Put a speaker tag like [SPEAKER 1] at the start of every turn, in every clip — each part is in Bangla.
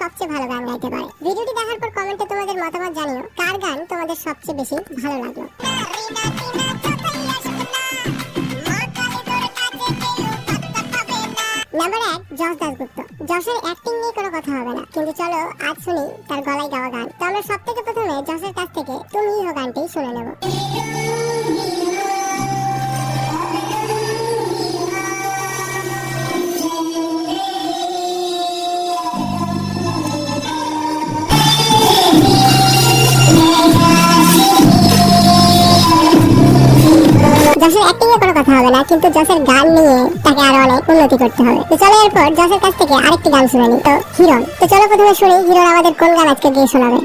[SPEAKER 1] সবচেয়ে ভালো গান গাইতে পারে। ভিডিওটি দেখার পর কমেন্টে তোমাদের মতামত জানিও। কার গান তোমাদের সবচেয়ে বেশি ভালো লাগল? নাম্বার এক, যশ দাসগুপ্ত যশের অ্যাক্টিং নিয়ে কোনো কথা হবে না। কিন্তু চলো, আজ শুনি তার গলায় গাওয়া গান। তো আমরা সব থেকে প্রথমে যশের কাছ থেকে তুমি হো গানটি শুনে নেব। যশের অ্যাক্টিং এ কোনো কথা হবে না, কিন্তু যশের গান নিয়ে তাকে আরও অনেক উন্নতি করতে হবে। তো চলো এরপর যশের কাছ থেকে আরেকটি গান শুনে নিই তো হিরণ। তো চলো প্রথমে শুনি, হিরণ আমাদের কোন গান আজকে গিয়ে শোনাবে?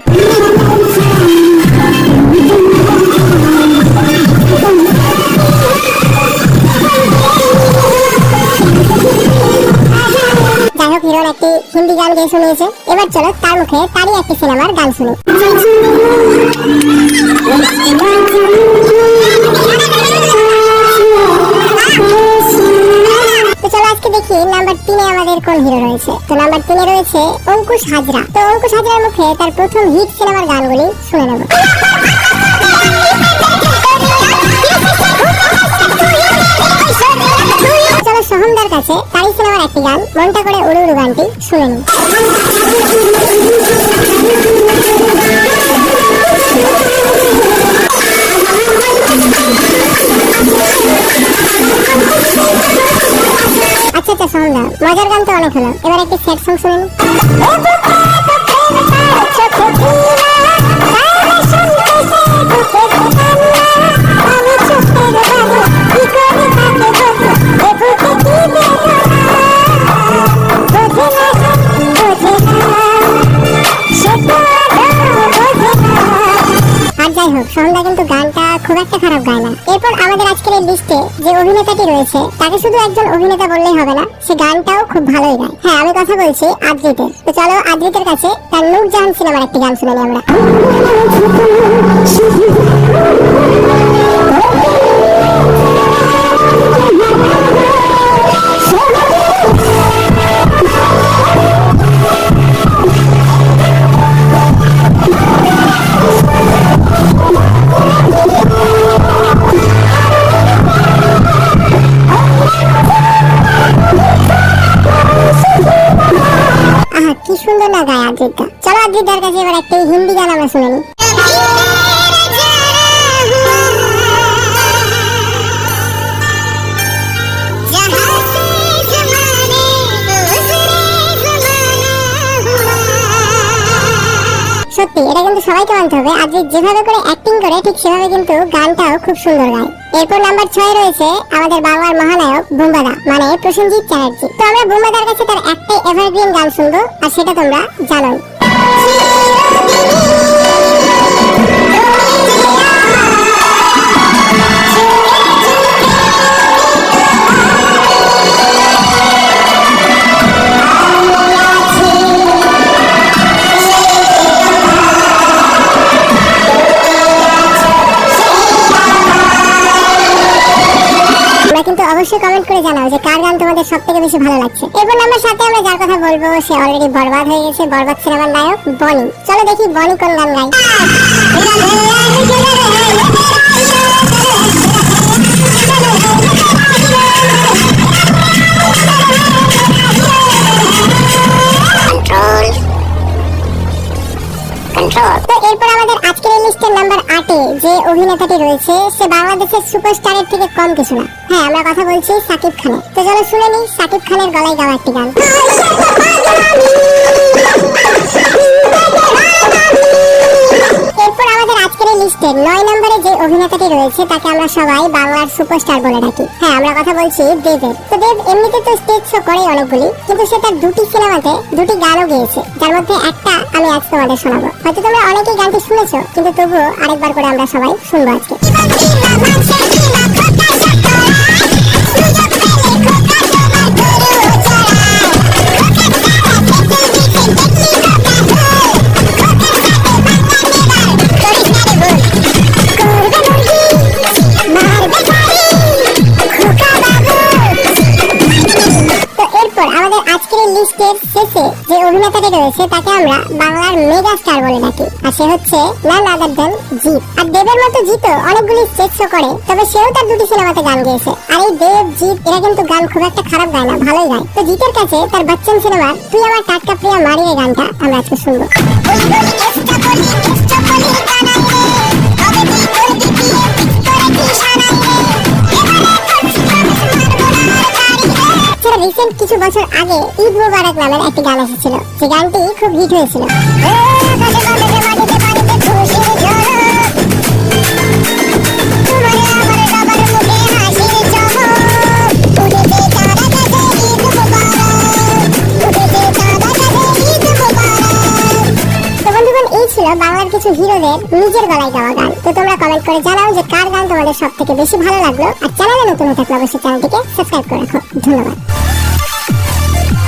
[SPEAKER 1] যাই একটি হিন্দি গান গিয়ে শুনিয়েছে। এবার চলো তার মুখে তারই একটি সিনেমার গান শুনি। আমাদের কোন হিরো রয়েছে। তো নাম্বার তিনে রয়েছে অঙ্কুশ হাজরা। তো অঙ্কুশ হাজরার মুখে তার প্রথম হিট সিনেমার গানগুলি শুনে নেব। চলো সোহমদার কাছে সিনেমার একটি গান, মনটা করে উড়ু উড়ু গানটি শুনে নিই। আচ্ছা আচ্ছা সোহমদা মজার গান তো অনেক হলো। এবার একটি সেট সং শুনে আর যাই হোক, সন্ধ্যা কিন্তু গানটা খুব একটা খারাপ গায় না। এরপর আমাদের আজকের এই লিস্টে যে অভিনেতাটি রয়েছে, তাকে শুধু একজন অভিনেতা বললেই হবে না, সে গানটাও খুব ভালোই গায়। হ্যাঁ আমি কথা বলছি আদ্রিতের। তো চলো আদ্রিতের কাছে তার নূরজাহান সিনেমার একটি গান শুনে নিই আমরা। আদ্রিতটা কাছে এবার একটি হিন্দি গান আমরা শুনে নিই। সত্যি, এটা কিন্তু সবাইকে মানতে হবে। আদ্রিত যেভাবে করে অ্যাক্টিং করে, ঠিক সেভাবে কিন্তু গানটাও খুব সুন্দর গায়। এরপর নাম্বার ছয় রয়েছে আমাদের বাংলার মহানায়ক বুম্বাদা মানে প্রসেনজিৎ চ্যাটার্জি। তো আমরা বুম্বাদার কাছে তার একটাই এভারগ্রিন গান শুনব, আর সেটা তোমরা জানোই। তোমরা কিন্তু অবশ্যই কমেন্ট করে জানাও যে কার গান তোমাদের সব থেকে বেশি ভালো লাগছে। এরপর নাম্বার সাথে আমরা যার কথা বলব, সে অলরেডি বরবাদ হয়ে গেছে, বরবাদ সিনেমার নায়ক বনি। চলো দেখি বনি কোন গান গায়। আটে যে অভিনেতাটি রয়েছে, সে বাংলাদেশের সুপারস্টারের থেকে কম কিছু না। হ্যাঁ আমরা কথা বলছি সাকিব খানের। তো চলো শুনে নিই সাকিব খানের গলায় গাওয়া একটি গান। আমাদের লিস্টে নয় নম্বরে যে অভিনেতাটি রয়েছে তাকে আমরা সবাই বাংলার সুপারস্টার বলে থাকি হ্যাঁ আমরা কথা বলছি দেবের। তো দেব এমনিতে তো স্টেজ শো করে অনেকগুলি, কিন্তু সে তার দুটি সিনেমাতে দুটি গানও গেয়েছে, যার মধ্যে একটা আমি আজ তোমাদের শোনাবো। হয়তো তোমরা অনেকেই গানটি শুনেছো, কিন্তু তবুও আরেকবার করে আমরা সবাই শুনব আজকে। রয়েছে তাকে আমরা বাংলার মেগা স্টার বলে থাকি আর সে হচ্ছে নান আদার দেন জিৎ। আর দেবের মতো জিতও অনেকগুলি স্টেজ শো করে, তবে সেও তার দুটি সিনেমাতে গান গেয়েছে। আর এই দেব, জিৎ, এরা কিন্তু গান খুব একটা খারাপ গায় না, ভালোই গায়। তো জিতের কাছে তার বচ্চন সিনেমার তুই আমার টাটকা প্রিয়া মারিয়ে গানটা আমরা আজকে শুনব। রিসেন্ট কিছু বছর আগে ঈদ মুবারক নামের একটি গান এসেছিল। যে গানটি খুব হিট হয়েছিল। বাংলার কিছু হিরোদের নিজের গলায় গাওয়া গান। তো তোমরা কমেন্ট করে জানাও যে কার গান তোমাদের সব থেকে বেশি ভালো লাগল। আর চ্যানেলে নতুন থাকলে অবশ্যই চ্যানেলটিকে সাবস্ক্রাইব করে রাখো। ধন্যবাদ।